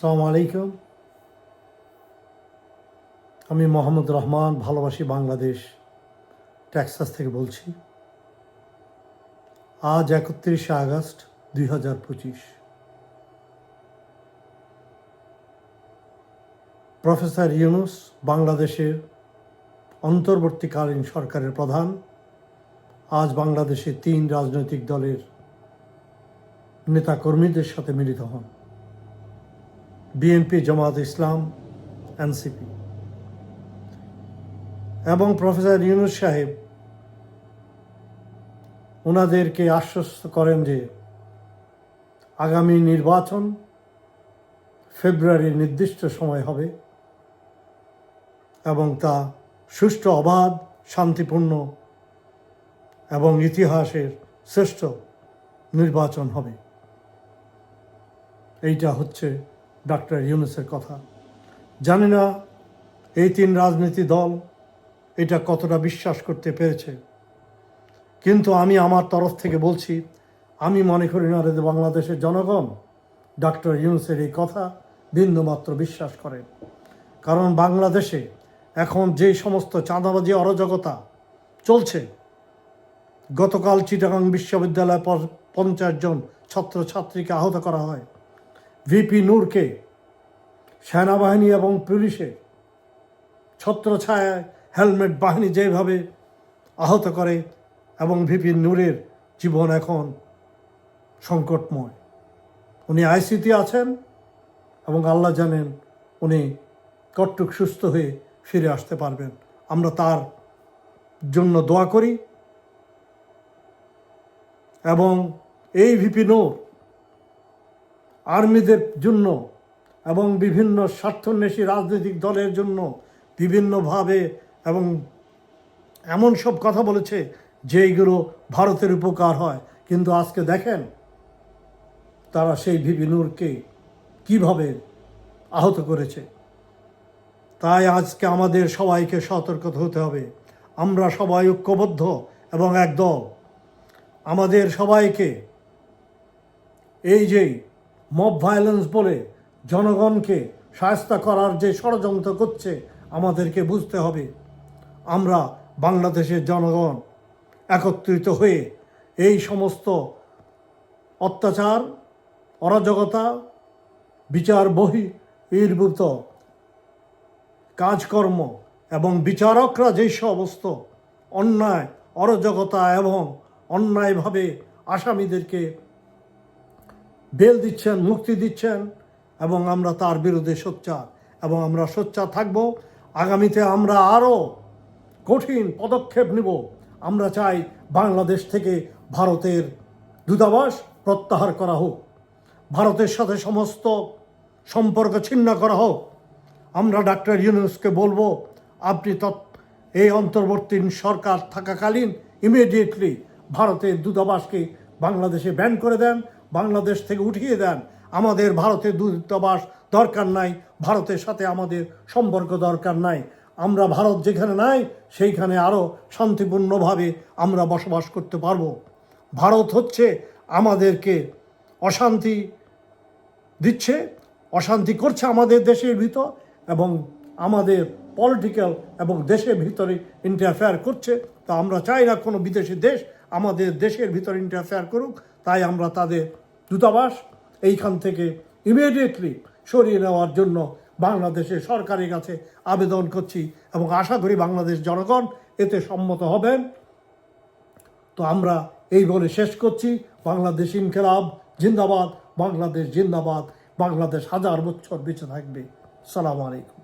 আসসালামু আলাইকুম। আমি মোহাম্মদ রহমান, ভালোবাসি বাংলাদেশ, টেক্সাস থেকে বলছি। আজ একত্রিশে আগস্ট দুই হাজার পঁচিশ। প্রফেসর ইউনুস বাংলাদেশের অন্তর্বর্তীকালীন সরকারের প্রধান। আজ বাংলাদেশে তিন রাজনৈতিক দলের নেতাকর্মীদের সাথে মিলিত হন। বিএনপি জামাত ইসলাম এনসিপি এবং প্রফেসর ইউনুস সাহেব ওনাদেরকে আশ্বস্ত করেন যে আগামী নির্বাচন ফেব্রুয়ারির নির্দিষ্ট সময় হবে এবং তা সুষ্ঠু, অবাধ, শান্তিপূর্ণ এবং ইতিহাসের শ্রেষ্ঠ নির্বাচন হবে। এইটা হচ্ছে ডাক্তার ইউনুসের কথা। জানি না এই তিন রাজনীতি দল এটা কতটা বিশ্বাস করতে পেরেছে। কিন্তু আমি আমার তরফ থেকে বলছি, আমি মনে করি না বাংলাদেশের জনগণ ডাক্তার ইউনুসের এই কথা বিন্দুমাত্র বিশ্বাস করেন কারণ বাংলাদেশে এখন যে সমস্ত চাঁদাবাজি অরাজকতা চলছে, গতকাল চিটাগাং বিশ্ববিদ্যালয়ে পঞ্চাশ জন ছাত্রছাত্রীকে আহত করা হয়। ভিপি নূরকে, সেনাবাহিনী এবং পুলিশের ছত্রছায়ায় হেলমেট বাহিনী যেভাবে আহত করে এবং ভিপি নূরের জীবন এখন সংকটময়। উনি আইসিতে আছেন এবং আল্লাহ জানেন উনি কট্টুক সুস্থ হয়ে ফিরে আসতে পারবেন। আমরা তার জন্য দোয়া করি এবং এই ভিপি নূর আর্মিদের জন্য এবং বিভিন্ন স্বার্থন্বেষী রাজনৈতিক দলের জন্য বিভিন্নভাবে এবং এমন সব কথা বলেছে যেইগুলো ভারতের উপকার হয়। কিন্তু আজকে দেখেন তারা সেই ভিপি নূরকে কীভাবে আহত করেছে। তাই আজকে আমাদের সবাইকে সতর্ক হতে হবে। আমরা সবাই ঐক্যবদ্ধ এবং একদল। আমাদের সবাইকে এই যে মব ভায়োলেন্স বলে জনগণকে সায়স্তা করার যে ষড়যন্ত্র করছে, আমাদেরকে বুঝতে হবে। আমরা বাংলাদেশের জনগণ একত্রিত হয়ে এই সমস্ত অত্যাচার, অরাজকতা, বিচার বহি বহির্ভূত কাজকর্ম এবং বিচারকরা যেই সমস্ত অন্যায়, অরাজকতা এবং অন্যায়ভাবে আসামিদেরকে বেল দিচ্ছেন, মুক্তি দিচ্ছেন, এবং আমরা তার বিরুদ্ধে সোচ্চার, এবং আমরা সোচ্চার থাকব। আগামীতে আমরা আরও কঠিন পদক্ষেপ নিব। আমরা চাই বাংলাদেশ থেকে ভারতের দূতাবাস প্রত্যাহার করা হোক। ভারতের সাথে সমস্ত সম্পর্ক ছিন্ন করা হোক। আমরা ডাক্তার ইউনুসকে বলব, আপনি তৎ, এই অন্তর্বর্তী সরকার থাকাকালীন ইমিডিয়েটলি ভারতের দূতাবাসকে বাংলাদেশে ব্যান করে দেন। বাংলাদেশ থেকে উঠিয়ে দেন। আমাদের ভারতে দূতাবাস দরকার নাই, ভারতের সাথে আমাদের সম্পর্ক দরকার নাই। আমরা ভারত যেখানে নাই, সেইখানে আরও শান্তিপূর্ণভাবে আমরা বসবাস করতে পারব। ভারত হচ্ছে আমাদেরকে অশান্তি দিচ্ছে, অশান্তি করছে আমাদের দেশের ভিতর এবং আমাদের পলিটিক্যাল এবং দেশের ভিতরে ইন্টারফেয়ার করছে। তা আমরা চাই না কোনো বিদেশি দেশ আমাদের দেশের ভিতরে ইন্টারফেয়ার করুক, তাই আমরা তাদের দূতাবাস এইখান থেকে ইমিডিয়েটলি সরিয়ে নেওয়ার জন্য বাংলাদেশের সরকারের কাছে আবেদন করছি এবং আশা করি বাংলাদেশ জনগণ এতে সম্মত হবেন। তো আমরা এই বলে শেষ করছি। বাংলাদেশ ইনকেলাব জিন্দাবাদ, বাংলাদেশ জিন্দাবাদ, বাংলাদেশ হাজার বছর বেঁচে থাকবে। সালাম আলাইকুম।